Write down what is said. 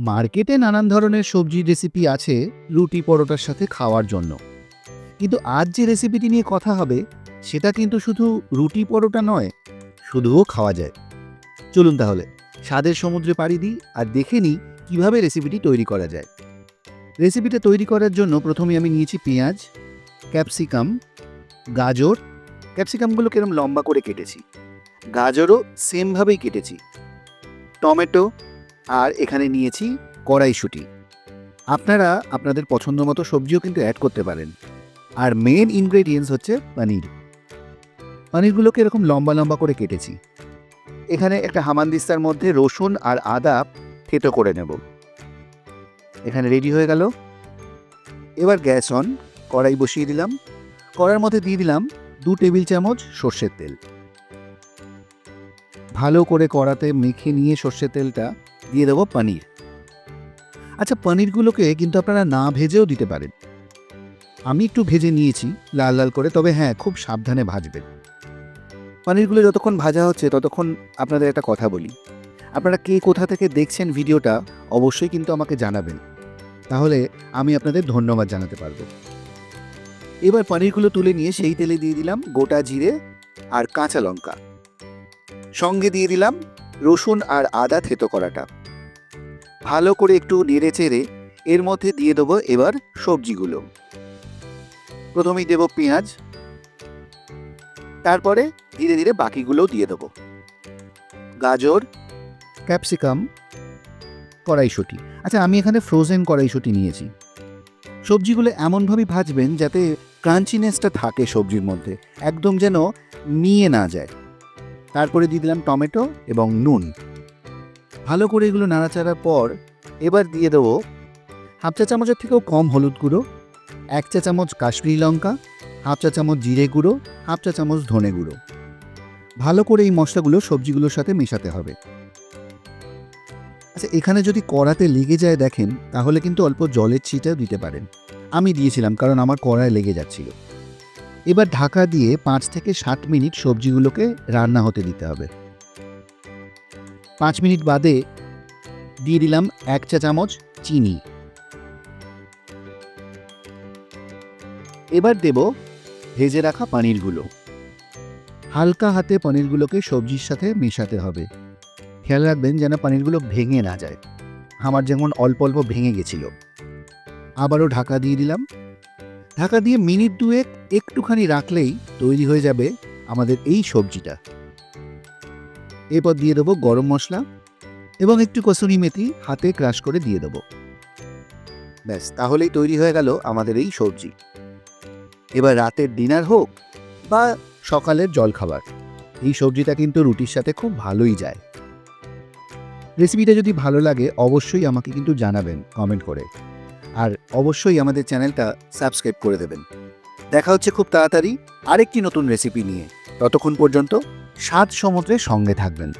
মার্কেটে নানান ধরনের সবজির রেসিপি আছে রুটি পরোটার সাথে খাওয়ার জন্য। কিন্তু আজ যে রেসিপিটি নিয়ে কথা হবে, সেটা কিন্তু শুধু রুটি পরোটা নয়, শুধুও খাওয়া যায়। চলুন তাহলে, স্বাদের সমুদ্রে পাড়ি দিই আর দেখে নিই কীভাবে রেসিপিটি তৈরি করা যায়। রেসিপিটা তৈরি করার জন্য প্রথমে আমি নিয়েছি পেঁয়াজ ক্যাপসিকাম গাজর। ক্যাপসিকামগুলো কিরম লম্বা করে কেটেছি। গাজরও সেমভাবেই কেটেছি। টমেটো আর এখানে নিয়েছি কড়াইশুঁটি। আপনারা আপনাদের পছন্দ মতো সবজিও কিন্তু অ্যাড করতে পারেন। আর মেন ইনগ্রেডিয়েন্টস হচ্ছে পনির। পনিরগুলোকে এরকম লম্বা লম্বা করে কেটেছি। এখানে একটা হামানদিস্তার মধ্যে রসুন আর আদা থেতো করে নেব। এখানে রেডি হয়ে গেল। এবার গ্যাস অন, কড়াই বসিয়ে দিলাম। কড়ার মধ্যে দিয়ে দিলাম দু টেবিল চামচ সর্ষের তেল। ভালো করে কড়াতে মেখে নিয়ে সর্ষের তেলটা দিয়ে দেবো পনির। আচ্ছা পনিরগুলোকে কিন্তু আপনারা না ভেজেও দিতে পারেন। আমি একটু ভেজে নিয়েছি, লাল লাল করে, তবে হ্যাঁ খুব সাবধানে ভাজবেন। পনিরগুলো যতক্ষণ ভাজা হচ্ছে, ততক্ষণ আপনাদের একটা কথা বলি। আপনারা কে কোথা থেকে দেখছেন ভিডিওটা, অবশ্যই কিন্তু আমাকে জানাবেন। তাহলে আমি আপনাদের ধন্যবাদ জানাতে পারব। এবার পনিরগুলো তুলে নিয়ে সেই তেলে দিয়ে দিলাম গোটা জিরে আর কাঁচা লঙ্কা। সঙ্গে দিয়ে দিলাম রসুন আর আদা থেতো করাটা। ভালো করে একটু নেড়ে চেড়ে এর মধ্যে দিয়ে দেবো এবার সবজিগুলো। প্রথমেই দেব পেঁয়াজ। তারপরে ধীরে ধীরে বাকিগুলোও দিয়ে দেবো। গাজর, ক্যাপসিকাম, কড়াইশুঁটি। আচ্ছা আমি এখানে ফ্রোজেন কড়াইশুঁটি নিয়েছি। সবজিগুলো এমনভাবে ভাজবেন যাতে ক্রাঞ্চিনেসটা থাকে সবজির মধ্যে। একদম যেন নিয়ে না যায়। তারপরে দিয়ে দিলাম টমেটো এবং নুন। ভালো করে এগুলো নাড়াচাড়ার পর এবার দিয়ে দেবো হাফ চা চামচের থেকেও কম হলুদ গুঁড়ো, এক চা চামচ কাশ্মীরি লঙ্কা, হাফ চা চামচ জিরে গুঁড়ো, হাফ চা চামচ ধনে গুঁড়ো। ভালো করে এই মশলাগুলো সবজিগুলোর সাথে মেশাতে হবে। আচ্ছা এখানে যদি কড়াতে লেগে যায় দেখেন, তাহলে কিন্তু অল্প জলের ছিটাও দিতে পারেন। আমি দিয়েছিলাম কারণ আমার কড়ায় লেগে যাচ্ছিল। এবার ঢাকা দিয়ে পাঁচ থেকে ষাট মিনিট সবজিগুলোকে রান্না হতে দিতে হবে। পাঁচ মিনিট বাদে দিয়ে দিলাম এক চা চামচ চিনি। এবার দেব ভেজে রাখা পনিরগুলো। হালকা হাতে পনিরগুলোকে সবজির সাথে মেশাতে হবে। খেয়াল রাখবেন যেন পনিরগুলো ভেঙে না যায়। আমার যেমন অল্প অল্প ভেঙে গেছিল। আবারও ঢাকা দিয়ে দিলাম ঢাকা দিয়ে মিনিট দুয়েক একটুখানি রাখলেই তৈরি হয়ে যাবে আমাদের এই সবজিটা। এরপর দিয়ে দেবো গরম মশলা এবং একটু কসুরি মেথি হাতে ক্রাশ করে দিয়ে দেবো। ব্যাস, তাহলেই তৈরি হয়ে গেল আমাদের এই সবজি। এবার রাতের ডিনার হোক বা সকালের জলখাবার, এই সবজিটা কিন্তু রুটির সাথে খুব ভালোই যায়। রেসিপিটা যদি ভালো লাগে অবশ্যই আমাকে কিন্তু জানাবেন কমেন্ট করে। আর অবশ্যই আমাদের চ্যানেলটা সাবস্ক্রাইব করে দেবেন। দেখা হচ্ছে খুব তাড়াতাড়ি আরেকটি নতুন রেসিপি নিয়ে। ততক্ষণ পর্যন্ত সাত সমুদ্রে সঙ্গে থাকবেন।